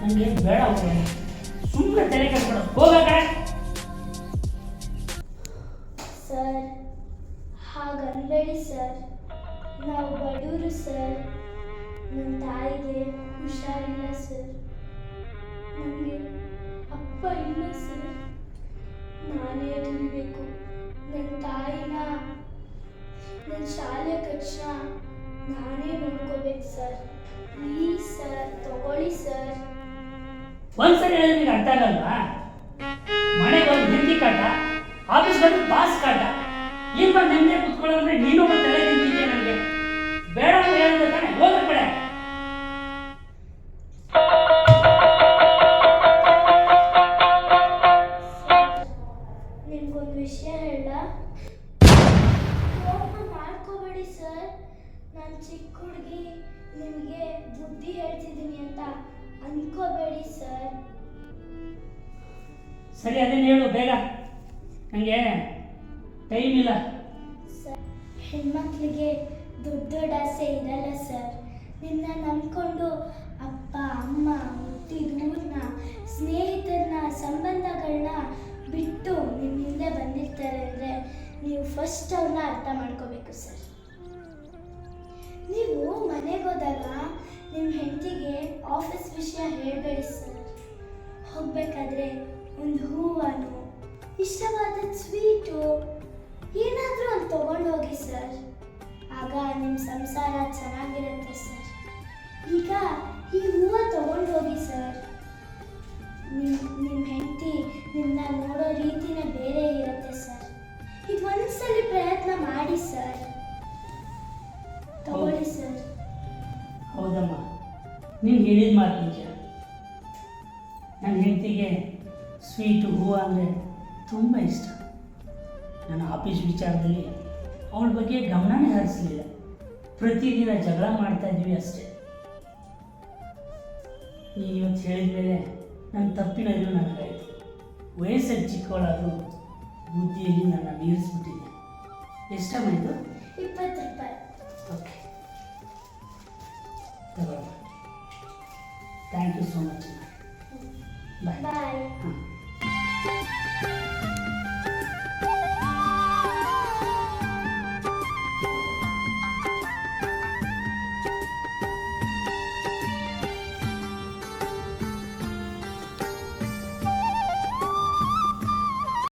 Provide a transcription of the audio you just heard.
ನನಗೆ ಬೇಡ ಸುಮ್ಮನೆ ತಲೆ ಕೆಡ್ಸ್ಬೇಡ ಹೋಗ ಕಡೆ ಸರ್ ಹಾಗನ್ಬೇಡಿ ಸರ್. ನಾವು ಬಡವರು ಸರ್. ನನ್ನ ತಾಯಿಗೆ ಹುಷಾರಿಲ್ಲ ಸರ್. ನನಗೆ ಅಪ್ಪ ಇಲ್ಲ ಸರ್. ನಾನೇ ದುಡಿಬೇಕು ಒಂದ್ಸರಿ ಹೇಳಿದ್ರೆ ನಿನಗೆ ಅರ್ಥ ಆಗಲ್ವಾ? ಮನೆಗೆ ಬಂದು ಹಿಂದಿ ಕಾಟ, ಆಫೀಸ್ ಬಂದು ಬಾಸ್ ಕಾಟ. ಈಗ ಬಂದು ನೆಮ್ಮದಿ ಕುತ್ಕೊಳ್ಳೋದ್ರೆ ನೀನು ಮಾತ್ರ ತಲೆ ನನಗೆ? ಬೇಡ ಅಂತ ಹೇಳಿದ್ರೆ ತಾನೆ? ಹೋದ್ರೆ ಕಡೆ ನಿಮ್ಗೊಂದು ವಿಷಯ ಹೇಳ. ಕೋಪ ಸರ್. ನಾನು ಚಿಕ್ಕ ಹುಡುಗಿ, ನಿಮಗೆ ಬುದ್ಧಿ ಹೇಳ್ತಿದ್ದೀನಿ ಅಂತ. ಅನ್ಕೋಬೇಡಿ ಸರ್ ಸರಿ ಅದೇನು ಹೇಳು ಬೇಗ. ನನಗೆ ಟೈಮ್ ಇಲ್ಲ. ಸರ್ ಹೆಣ್ಮಕ್ಳಿಗೆ ದೊಡ್ಡ ದೊಡ್ಡ ಆಸೆ ಇರಲ್ಲ ಸರ್ ನಿನ್ನ ನಂಬ್ಕೊಂಡು ಅಪ್ಪ ಅಮ್ಮ ಹುಟ್ಟಿದೂರನ್ನ ಸ್ನೇಹಿತರನ್ನ ಸಂಬಂಧಗಳನ್ನ ಬಿಟ್ಟು ನಿಮ್ಮ ಹಿಂದೆ ಬಂದಿರ್ತಾರೆ ಅಂದರೆ ನೀವು ಫಸ್ಟ್ ಅವ್ರನ್ನ ಅರ್ಥ ಮಾಡ್ಕೋಬೇಕು ಹೋಗ್ಬೇಕಾದ್ರೆ ಒಂದು ಹೂವನು, ಇಷ್ಟವಾದ ಸ್ವೀಟು, ಏನಾದರೂ ಅಲ್ಲಿ ತಗೊಂಡು ಹೋಗಿ ಸರ್. ಆಗ ನಿಮ್ಮ ಸಂಸಾರ ಚೆನ್ನಾಗಿರುತ್ತೆ ಸರ್. ಈಗ ಈ ಹೂವ ತಗೊಂಡು ಹೋಗಿ ಸರ್. ನಿಮ್ಮ ನಿಮ್ಮ ಹೆಂಡತಿ ನಿಮ್ಮನ್ನ ನೋಡೋ ರೀತಿನೇ ಬೇರೆ ಇರುತ್ತೆ ಸರ್. ಇದು ಒಂದ್ಸಲಿ ಪ್ರಯತ್ನ ಮಾಡಿ ಸರ್. ತಗೊಳ್ಳಿ ಸರ್. ಹೌದಮ್ಮ. ನೀನು ಹೇಳಿದ ಮಾತು ನನ್ನ ಹೆಂಡತಿಗೆ ಸ್ವೀಟು ಹೂವು ಅಂದರೆ ತುಂಬ ಇಷ್ಟ. ನನ್ನ ಆಫೀಸ್ ವಿಚಾರದಲ್ಲಿ ಅವಳ ಬಗ್ಗೆ ಗಮನನೇ ಹರಿಸಲಿಲ್ಲ. ಪ್ರತಿದಿನ ಜಗಳ ಮಾಡ್ತಾ ಇದ್ವಿ ಅಷ್ಟೇ. ನೀನು ಇವತ್ತು ಹೇಳಿದ ಮೇಲೆ ನನ್ನ ತಪ್ಪಿನ ಅರಿವು ನನಗಾಯಿತು ವಯಸ್ಸಲ್ಲಿ ಚಿಕ್ಕವಳಾದರೂ ಬುದ್ಧಿಯಲ್ಲಿ ನನ್ನ ಮೀರಿಸ್ಬಿಟ್ಟಿದ್ದೆ. ಇದು ಇಪ್ಪತ್ತು ರೂಪಾಯಿ. Okay. ತಗೊಳ್ಳ. Thank you so much 拜拜。